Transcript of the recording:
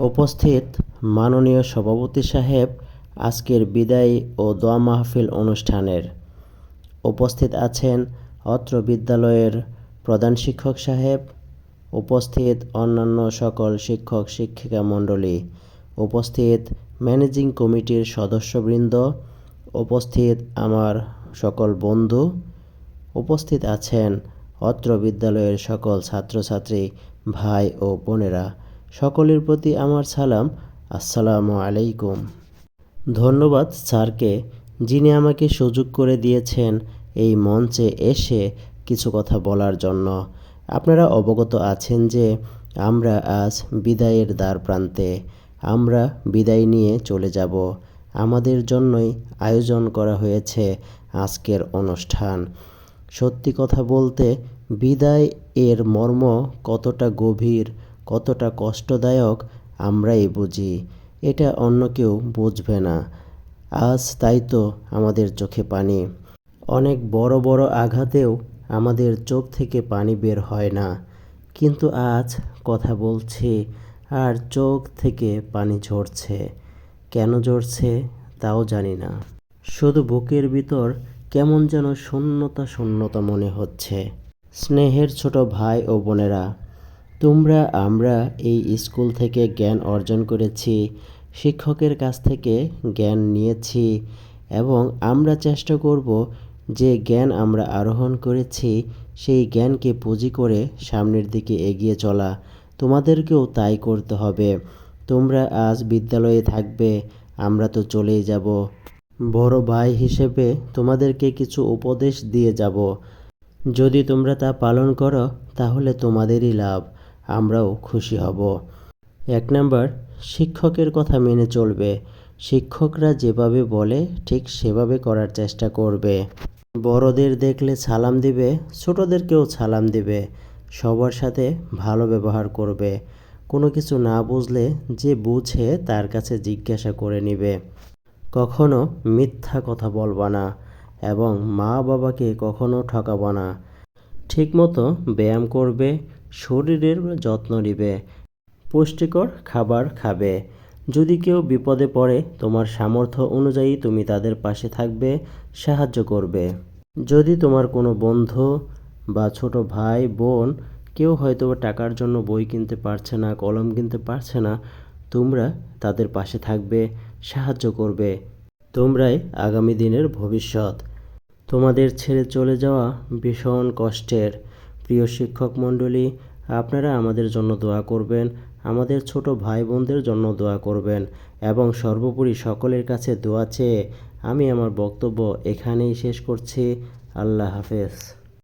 উপস্থিত মাননীয় সভাপতি সাহেব আজকের বিদায়ী ও দোয়া মাহফিল অনুষ্ঠানের। উপস্থিত আছেন অত্র বিদ্যালয়ের প্রধান শিক্ষক সাহেব, উপস্থিত অন্যান্য সকল শিক্ষক, শিক্ষিকা মণ্ডলী, উপস্থিত ম্যানেজিং কমিটির সদস্যবৃন্দ, উপস্থিত আমার সকল বন্ধু, উপস্থিত আছেন অত্র বিদ্যালয়ের সকল ছাত্রছাত্রী, ভাই ও বোনেরা। সকলের প্রতি আমার সালাম। আসসালামু আলাইকুম। ধন্যবাদ স্যারকে, যিনি আমাকে সুযোগ করে দিয়েছেন এই মঞ্চে এসে কিছু কথা বলার জন্য। আপনারা অবগত আছেন যে আমরা আজ বিদায়ের দ্বার প্রান্তে। আমরা বিদায় নিয়ে চলে যাব। আমাদের জন্যই আয়োজন করা হয়েছে আজকের অনুষ্ঠান। সত্যি কথা বলতে, বিদায় এর মর্ম কতটা গভীর কতটা কষ্টদায়ক আমরাই বুঝি। এটা অন্য কেউ বুঝবে না। আজ তাই তো আমাদের চোখে পানি। অনেক বড় বড় আঘাতেও আমাদের চোখ থেকে পানি বের হয় না। কিন্তু আজ কথা বলছি, আর চোখ থেকে পানি ঝরছে। কেন ঝরছে তাও জানি না। শুধু বুকের ভিতর কেমন যেন শূন্যতা শূন্যতা মনে হচ্ছে। স্নেহের ছোট ভাই ও বোনেরা তোমরা, আমরা এই স্কুল থেকে জ্ঞান অর্জন করেছি, শিক্ষকের কাছ থেকে জ্ঞান নিয়েছি এবং আমরা চেষ্টা করব যে জ্ঞান আমরা আরোহণ করেছি, সেই জ্ঞানকে পুঁজি করে সামনের দিকে এগিয়ে চলা। তোমাদেরকেও তাই করতে হবে। তোমরা আজ বিদ্যালয়ে থাকবে, আমরা তো চলেই যাব। বড় ভাই হিসেবে তোমাদেরকে কিছু উপদেশ দিয়ে যাব। যদি তোমরা তা পালন করো, তাহলে তোমাদেরই লাভ। আমরাও খুশি হব। এক নাম্বার, শিক্ষকের কথা মেনে চলবে। শিক্ষকরা যেভাবে বলে, ঠিক সেভাবে করার চেষ্টা করবে। বড়দের দেখলে সালাম দিবে, ছোটদেরকেও সালাম দিবে। সবার সাথে ভালো ব্যবহার করবে। কোনো কিছু না বুঝলে যে বুঝে তার কাছে জিজ্ঞাসা করে নিবে। কখনো মিথ্যা কথা বলবা না এবং মা বাবাকে কখনো ঠকাবো না। ঠিকমতো ব্যায়াম করবে শরীরের যত্ন নিবে, পুষ্টিকর খাবার খাবে। যদি কেউ বিপদে পড়ে, তোমার সামর্থ্য অনুযায়ী তুমি তাদের পাশে থাকবে, সাহায্য করবে। যদি তোমার কোনো বন্ধু বা ছোট ভাই, বোন কেউ হয়তো টাকার জন্য বই কিনতে পারছে না, কলম কিনতে পারছে না, তোমরা তাদের পাশে থাকবে, সাহায্য করবে। তোমরাই আগামী দিনের ভবিষ্যৎ। তোমাদের ছেড়ে চলে যাওয়া ভীষণ কষ্টের। প্রিয় শিক্ষক মণ্ডলী, আপনারা আমাদের জন্য দোয়া করবেন, আমাদের ছোট ভাই বোনদের জন্য দোয়া করবেন এবং সর্বোপরি সকলের কাছে দোয়া চেয়ে আমি আমার বক্তব্য এখানেই শেষ করছি। আল্লাহ হাফেজ।